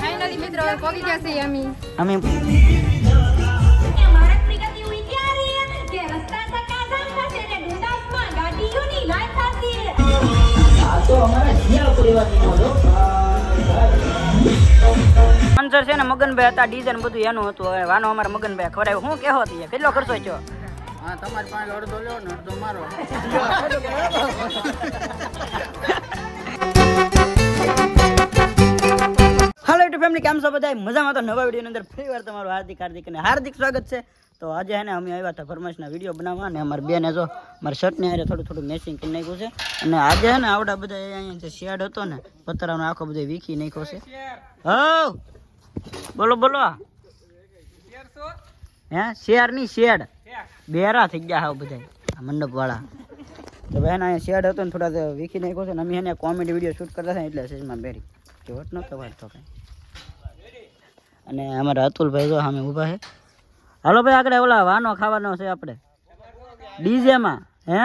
Finally છે અમે. ને મગનભાઈ હતા ડીઝન બધું એનું હતું. હવે વાનો અમારા મગનભાઈ ખબર શું કેવો હતી કેટલો ખર્ચો થયો? હા તમારી પાસે અડધો લ્યો ને અડધો મારો. હાલો યુટ્યુબ ફેમિલી કેમ છો બધા મજામાં તો નવા વિડીયોની અંદર ફરી વાર તમારું હાર્દિક હાર્દિક અને હાર્દિક સ્વાગત છે. તો આજે હે ને અમે આવ્યા હતા ફરમાઈશના વીડિયો બનાવવા અને અમારી બેને જો મારા શર્ટને હારે થોડું થોડું મેચિંગ કરી નાખ્યું છે. અને આજે હે ને આવડા બધા એ અહીંયા જે શેડ હતો ને પતરાનો આખો બધો વીખી નાખ્યો છે. હો બોલો બોલો. હે શેરની શેડ. બેરા થઈ ગયા હાવ બધા મંડપ વાળા તો ભાઈ અહીંયા શેડ હતો ને થોડા વીખી નાખ્યો છે ને અમે એને કોમેડી વીડિયો શૂટ કરતા હતા એટલે સજમાં બેરી. કે વટ નતો વાળતો કઈ. અને અમારા અતુલભાઈ જો સામે ઊભા છે. હાલો ભાઈ આગળ ઓલા વાનો ખાવાનો છે આપણે. ડીજેમાં હે?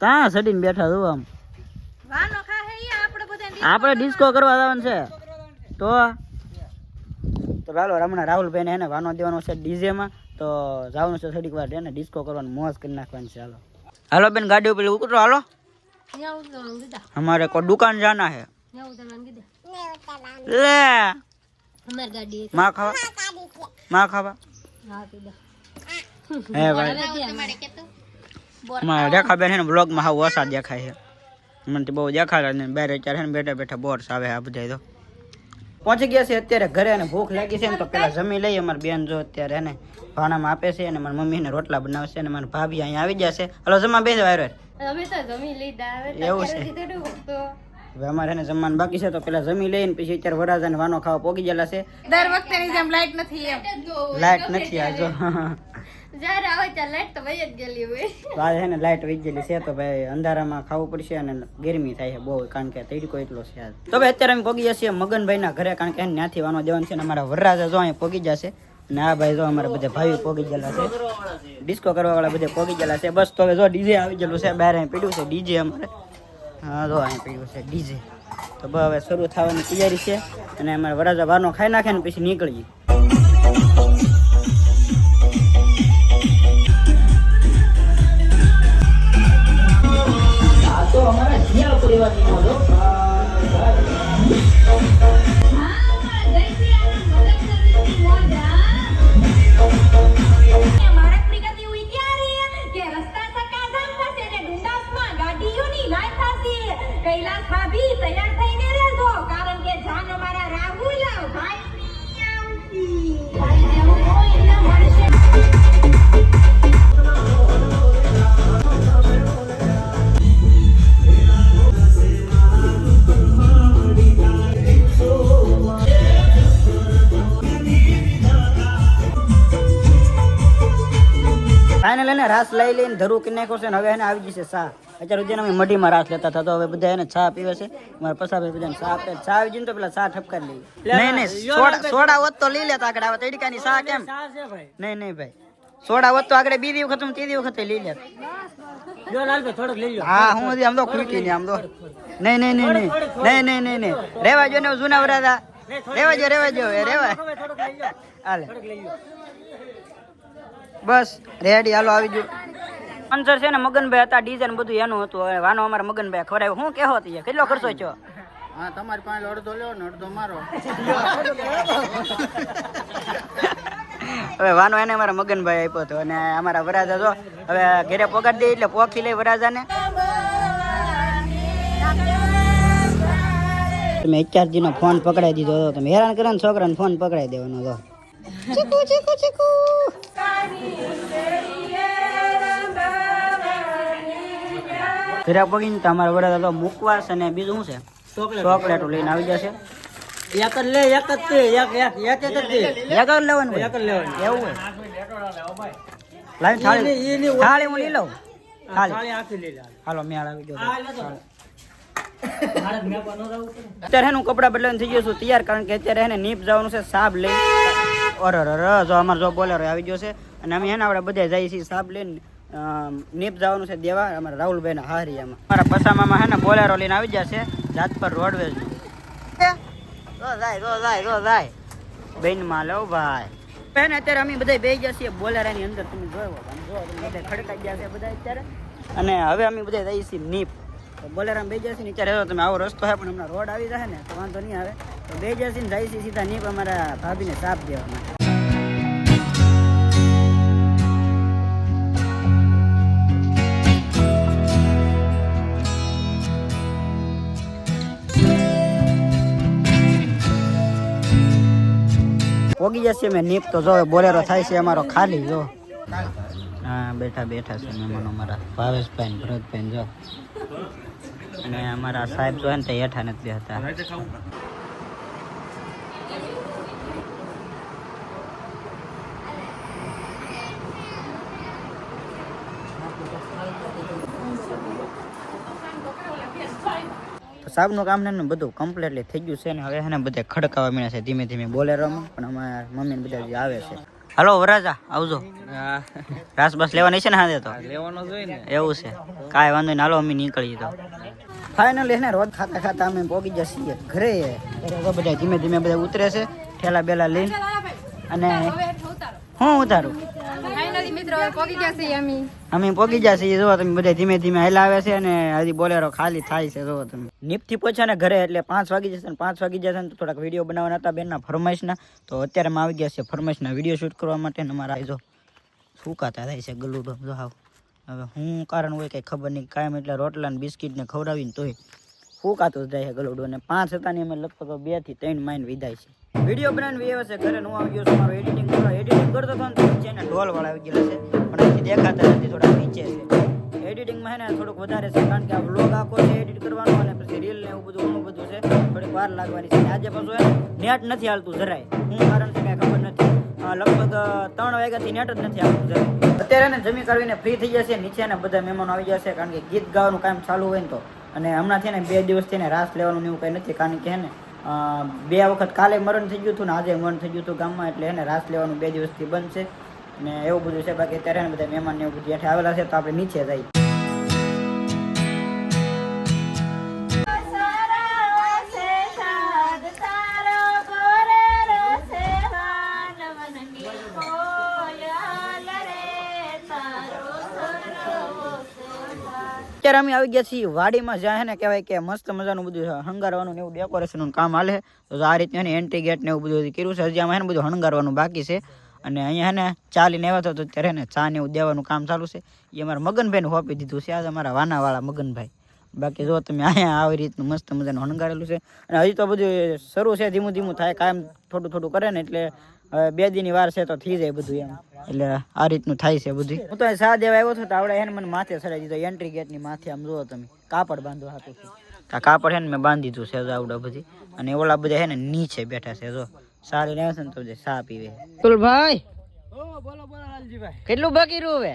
ત્યાં સડીને બેઠા જુઓ આમ? આપણે ડિસ્કો કરવા જવાનું છે. તો? તો ચાલો હમણાં રાહુલભાઈને એને વાનો દેવાનો છે ડીજેમાં. તો જવાનું છે થોડીક વાર એને ડિસ્કો કરવાનું મોજ કરી નાખવાની છે હાલો. હાલો બેન ગાડી ઉપર ઉતરો હાલો. અમારે કોઈ દુકાન જાના હે લે. માં ખાવા. માં ખાવા. હે ભાઈ. મારે રેખા બેન ને બ્લોગમાં હાવ વરસાદ દેખાય છે. મને તો બહુ દેખાડે ને બે ચાર હેને બેઠા બેઠા બોર્સ આવે આ બધા તો. પહોંચી ગયા છે અત્યારે ઘરે અને ભૂખ લાગી છે ને તો પેલા જમી લઈએ. અમારી બેન જો અત્યારે એને ભાણામાં આપે છે અને મારી મમ્મીને રોટલા બનાવશે અને મારી ભાભી અહીંયા આવી જશે હલો જમા બે વાયરો અમે તો જમી લીધા. એવું છે. હવે અમારે એને જમવાનું બાકી છે તો પેલા જમી લઈને પછી અત્યારે વરાજાને વાનો ખાવા પોગી ગયેલા છે. દર વખતે જેમ લાઈટ નથી એમ. લાઈટ નથી આ જો જ્યારે આવે ત્યાં લાઈટ તો વહી જ ગયેલી હોય. તો છે ને લાઈટ વહી ગયેલી છે, તો ભાઈ અંધારામાં ખાવું પડશે અને ગરમી થાય છે બહુ, કારણ કે તડકો એટલો છે તો ભાઈ અત્યારે અમે પોગી જશે મગનભાઈના ઘરે, કારણ કે ત્યાંથી વાનો દેવાનું છે ને અમારા વરરાજા જો અહીંયા પોગી જશે અને આ ભાઈ જો અમારા બધા ભાઈઓ પોગી ગયેલા છે. ડિસ્કો કરવા વાળા બધા પોગી ગયેલા છે. બસ તો હવે જો ડીજે આવી ગયેલું છે, બહાર અહીં પીડ્યું છે ડીજે અમારે. હા, જો અહીં પીડ્યું છે ડીજે. તો હવે શરૂ થવાની તૈયારી છે અને અમારા વરરાજા બહારનો ખાઈ નાખે ને પછી નીકળીએ. કૈલાસ ભાભી તૈયાર થઈને રહેજો, કારણ કે જાન અમારા રાહુલ ભાઈની આવતી. ભાઈ ને હું ન એને રાસ લઈ લઈને ધરું કે નાખ્યો છે ને હવે એને આવી જશે સા અત્યારે સુધી અમે મઢીમાં રાસ લેતા હતા તો હવે બધા એને ચા પીવે છે. મારા પસાભાઈ બધાને ચા આપે. ચા આવી જઈને તો પેલા ચા ઠપકારી લઈ નહીં નહીં સોડા સોડા હોત તો લઈ લેતા આગળ આવે તડકાની ચા કેમ? નહીં નહીં ભાઈ. સોડા હોત તો આગળ બીજી વખત ત્રીજી વખત લઈ લેત. હા હું આમ તો ખૂટી નહીં આમ તો. નહીં નહીં નહીં નહીં. નહીં નહીં નહીં નહીં. રેવા જો ને જૂના વરાદા. રેવા હાલે. બસ રેડી હાલો આવી ગયું સ્પોન્સર છે ને મગનભાઈ હતા ડીઝાઇન બધું એનું હતું. હવે વાનો અમારા મગનભાઈ ખવડાવ્યું. હું કેવો હતી કેટલો ખર્ચો છો હા તમારી પાસે અડધો લ્યો ને અડધો મારો. હવે વાનો એને અમારા મગનભાઈ આપ્યો હતો અને અમારા વરાજા જો હવે ઘરે પોગાડી દે એટલે પોખી લઈ વરાજાને. તમે અત્યારજી નો ફોન પકડાઈ દીધો હતો તમે હેરાન કરે ને છોકરાને ફોન પકડાઈ દેવાનો હતો ચીકુ ચીકુ ચીકુ. ફેરા પગીને તો વડા તો મુકવાસ અને બીજું શું છે? ચોકલેટો. લઈને આવી જશે. એક જ લે એક જ તે એક એક એક એક જ તે. એક જ લેવાનું એક જ લેવાનું. એવું હોય. લાઈન થાળી. થાળી હું લઈ લઉં? થાળી. આખી લઈ લે. હાલો મેળ આવી ગયો અત્યારે એનું કપડા બદલાઈને થઈ ગયું છું. તૈયાર કારણ કે અત્યારે એને નીપ જવાનું છે સાબ લઈ. અરે જો અમારે જો બોલેરો આવી ગયો છે. અને અમે એને આપણે બધા જઈએ છીએ સાબ લઈને નીપ જવાનું છે દેવા. અમારા રાહુલભાઈના હારિયામાં અમારા પસામામાં હે ને બોલેરો લઈને આવી જશે જાતપર રોડવેઝનું તો જાય બેનમાં લો ભાઈ. બેન અત્યારે અમે બધા બે ગયા છીએ બોલેરાની અંદર. તમે જોયો જો તમે બધા ખડકાઈ ગયા છે બધા અત્યારે. અને હવે અમે બધા જઈએ છીએ નીપ. તો બોલેરામાં બે ગયા છીએ ને અત્યારે તમે આવો રસ્તો છે પણ હમણાં રોડ આવી જશે ને, તો વાંધો નહીં આવે. તો બે છીએ ને જઈએ છીએ સીધા નીપ અમારા ભાભીને સાપ દેવા માટે. પોગી જશે મેં નીપ, તો જો બોલેરો થાય છે અમારો ખાલી, જો. હા બેઠા બેઠા છે મહેમાનો અમારા. ભાવેશભાઈ ને ભરતભાઈ જો. અને અમારા સાહેબ જો ને તે હેઠા નથી હતા સાબનું કામ ને બધું કમ્પ્લીટલી થઈ ગયું છે ને હવે એને બધા ખડકાવા મળ્યા છે ધીમે ધીમે બોલેરોમાં. પણ અમારા મમ્મી બધા જે આવે છે. હાલો વરાજા આવજો. રાસ બસ લેવાની છે ને હાથે તો? લેવાનો જોઈએ ને. એવું છે. કાંઈ વાંધો નહીં હાલો અમે નીકળીએ તો. ફાઇનલી ને રોજ ખાતા ખાતા અમે પોગી જઈએ ઘરે. ઘરે બધા ધીમે ધીમે બધા ઉતરે છે ઠેલા બેલા લઈને. અને હું ઉતારું? અમે અમે પોગી ગયા છીએ જો તમે બધા ધીમે ધીમે હલાવે છે અને હજી બોલેરો ખાલી થાય છે જો તમે. નિપથી પહોંચ્યા ને ઘરે એટલે પાંચ વાગી જશે ને પાંચ વાગી જશે ને તો થોડાક વીડિયો બનાવવાના હતા બેનના ફરમાઈશના. તો અત્યારે અમે આવી ગયા છે ફરમાઈશના વીડિયો શૂટ કરવા માટે ને અમારા જો સુકાતા થાય છે ગલુડો જો હવે હું કારણ હોય કંઈ ખબર નહીં, કાયમ એટલે રોટલા ને બિસ્કિટ ને ખવડાવીને તોય ફૂકાતું જાય ગલુડો અને પાંચ હતા ને અમે લગભગ બેથી ત્રણ માઇન વિધાય છે. વીડિયો બનાવીને વ્યવ છે ઘરે હું આવી ગયો છું એડિટિંગ કરો એડિટિંગ કરતો હતો ને ઢોલ વાળા આવી ગયેલા છે પણ દેખાતા નથી થોડા નીચે છે. એડિટિંગમાં ને થોડુંક વધારે છે, કારણ કે આ વ્લોગ આખો છે એડિટ કરવાનો અને પછી રીલ ને એવું બધું ઘણું બધું છે, થોડીક વાર લાગવાની છે. આજે પાછું છે નેટ નથી હાલતું જરાય. શું કારણ છે કાંઈ ખબર નથી. લગભગ ત્રણ વાગ્યાથી નેટ જ નથી આવતું જરાય. અત્યારે ને જમી કરીને ફ્રી થઈ જશે, નીચે ને બધા મહેમાનો આવી જશે, કારણ કે ગીત ગાવાનું કામ ચાલુ હોય ને તો. અને હમણાં છે ને બે દિવસથી ને રાસ લેવાનું એવું કંઈ નથી. કારણ કે હે ને બે વખત કાલે મરણ થઈ ગયું હતું ને આજે મરણ થઈ ગયું હતું ગામમાં, એટલે એને રાસ લેવાનું બે દિવસથી બંધ છે. ને એવું બધું છે. બાકી અત્યારે બધા મહેમાન એવું બધું આવેલા છે, તો આપણે નીચે જઈએ. અત્યારે અમે આવી ગયા છીએ વાડીમાં જાય ને કહેવાય કે મસ્ત મજાનું બધું હંગારવાનું ને એવું ડેકોરેશનનું કામ હાલે. તો આ રીતે એને એન્ટ્રી ગેટ ને એવું બધું કર્યું છે. હજી આમાં ને બધું હણગારવાનું બાકી છે. અને અહીંયા ને ચાલીને આવ્યા તો ત્યારે ને ચા ને એવું દેવાનું કામ ચાલુ છે. એ અમારા મગનભાઈને હોપી દીધું છે. આજ અમારા વાનાવાળા મગનભાઈ. બાકી જો તમે અહીંયા આવી રીતનું મસ્ત મજાનું હણગારેલું છે. અને હજી તો બધું શરૂ છે, ધીમું ધીમું થાય કાયમ થોડું થોડું કરે ને એટલે બે દીની વાર છે તો થઈ જાય બધું એમ. એટલે આ રીતનું થાય છે બધું હું તો સા દેવા આવ્યો હતો તો આવડે એને મને માથે ચડાવી દીધો. એન્ટ્રી ગેટની માથે આમ જુઓ તમે. કાપડ બાંધો હાથું. આ કાપડ છે ને મેં બાંધી દીધું છે આવડા બધી. અને ઓલા બધા છે ને નીચે બેઠા છે જો. સારી રહેશે ને તો બધા સા પીવે. ભાઈ ઓ બોલો બોલો લાલજીભાઈ કેટલું બાકી રહ્યું હવે?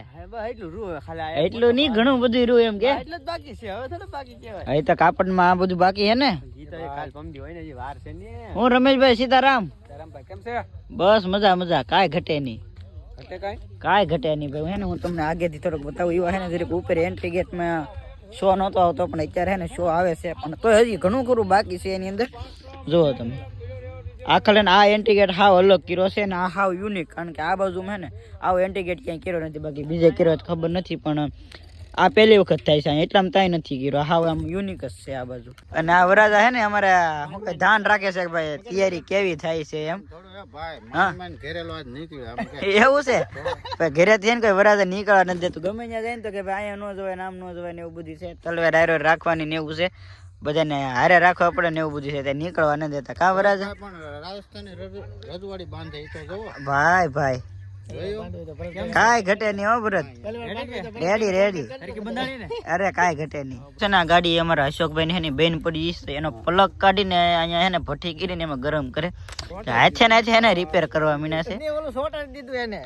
એટલું રૂ ખાલી એટલું નહીં ઘણું બધું રહ્યું એમ કે. એટલું જ બાકી છે. હવે થોડું બાકી કહેવાય. અહીં તો કાપડમાં આ બધું બાકી હે ને. ને ને. હું રમેશભાઈ સીતારામ. ધરમભાઈ કેમ છે? બસ મજા મજા. કાંઈ ઘટે નહીં. કાંઈ? ઘટે નહીં ભાઈ. હે ને, હું તમને આગેથી થોડુંક બતાવું. એવા હે ને, જરીક ઉપર એન્ટ્રી ગેટમાં શો નહોતો આવતો, પણ અત્યારે હે ને શો આવે છે. પણ તો હજી ઘણું ખરું બાકી છે એની અંદર. જુઓ તમે. આખા લઈને આ એન્ટ્રી ગેટ હાવ અલગ કર્યો છે ને, આ હાવ યુનિક કારણ કે આ બાજુ હે ને, આવો એન્ટ્રી ગેટ ક્યાંય કર્યો નથી. બાકી બીજે કર્યો ખબર નથી, પણ આ પહેલી વખત થાય છે એટલામાં તાય નથી ગીરો. હાવ આમ યુનિક જ છે આ બાજુ. અને આ વરાજા છે ને અમારે શું કે ધ્યાન રાખે છે કે ભાઈ તૈયારી કેવી થાય છે એમ? એવું છે? ભાઈ ઘરે થી ને કોઈ વરાજા નીકળવા નથી દેતું. ગમે ત્યાં જાય ને તો કે ભાઈ અહીંયા ન જવાય નામ ન જવાય ને એવું બધું છે. તલવાર હારે રાખવાની ને એવું છે. બધાને હારે રાખવા પડે ને એવું બધું છે. ત્યાં નીકળવા ન દેતા. કા વરાજા ભાઈ ભાઈ. કાંઈ ઘટે નહીં હો ભરત. રેડી રેડી અરે કાંઈ ઘટે નહીં. છે ને ગાડી અમારા અશોકભાઈ ને બેન પડી છે. એનો પ્લગ કાઢીને અહીંયા હે ને ભઠ્ઠી કરીને એમાં ગરમ કરે. હાથે ને હાથે એને રિપેર કરવા મીના છે. ઓલું સોટાડી દીધું એને.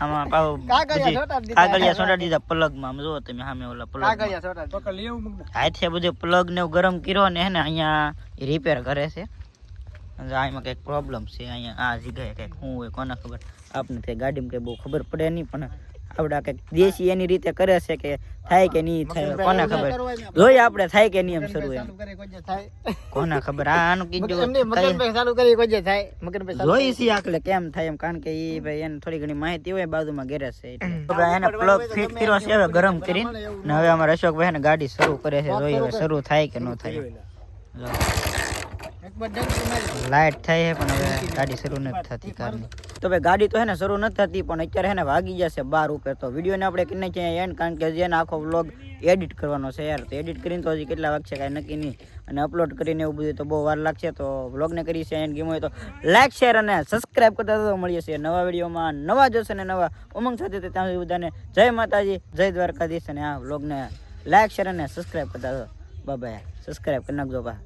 આમાં પાછું કાગળિયા સોટાડી દીધા. કાગળિયા માં જો તમે સામે ઓલા પ્લગ હાથે બધું પ્લગ ને એવું ગરમ કર્યો ને હે ને અહીંયા રિપેર કરે છે. આમાં કંઈક પ્રોબ્લેમ છે અહીંયા આ જગ્યાએ કંઈક શું હોય કોને ખબર? આપને તે ગાડીમાં કંઈ બહુ ખબર પડે નહીં પણ આપણે કંઈક દેશી એની રીતે કરે છે કે થાય કે નહીં થાય કોને ખબર? જોઈએ આપણે થાય કે નહીં એમ શરૂ એમ. કોને ખબર? આ આનું કીધું ચાલુ કરી કોઈ થાય. મગનભાઈ જોઈ છે આખલે કેમ થાય એમ કારણ કે એ ભાઈ એને થોડી ઘણી માહિતી હોય બાજુમાં ગેરેજ છે એટલે. એને પ્લગ ફિટ કર્યો છે હવે ગરમ કરીને. ને હવે અમારા અશોકભાઈ ને ગાડી શરૂ કરે છે જોઈએ હવે શરૂ થાય કે ન થાય. લો. લાઈટ થાય છે પણ હવે ગાડી શરૂ નથી થતી કારની તો ભાઈ ગાડી તો હે ને શરૂ નથી થતી, પણ અત્યારે હે ને વાગી જશે બાર ઉપર. તો વિડીયોને આપણે કરીને છે એન્ડ કારણ કે જેને આખો વ્લોગ એડિટ કરવાનો છે યાર. તો એડિટ કરીને તો હજી કેટલા વાગશે કાંઈ નક્કી નહીં. અને અપલોડ કરીને એવું બધું તો બહુ વાર લાગશે. તો વ્લોગને કરી છે એન્ડ ગેમ હોય તો લાઈક શેર અને સબસ્ક્રાઇબ કરતા તો મળીએ છીએ નવા વિડીયોમાં. નવા જોશે ને નવા ઉમંગ સાથે, તો ત્યાં સુધી બધાને જય માતાજી, જય દ્વારકાધીશ. અને આ વ્લોગને લાઈક શેર અને સબસ્ક્રાઇબ કરતા તો બાબા સબસ્ક્રાઇબ કરી નાખજો બા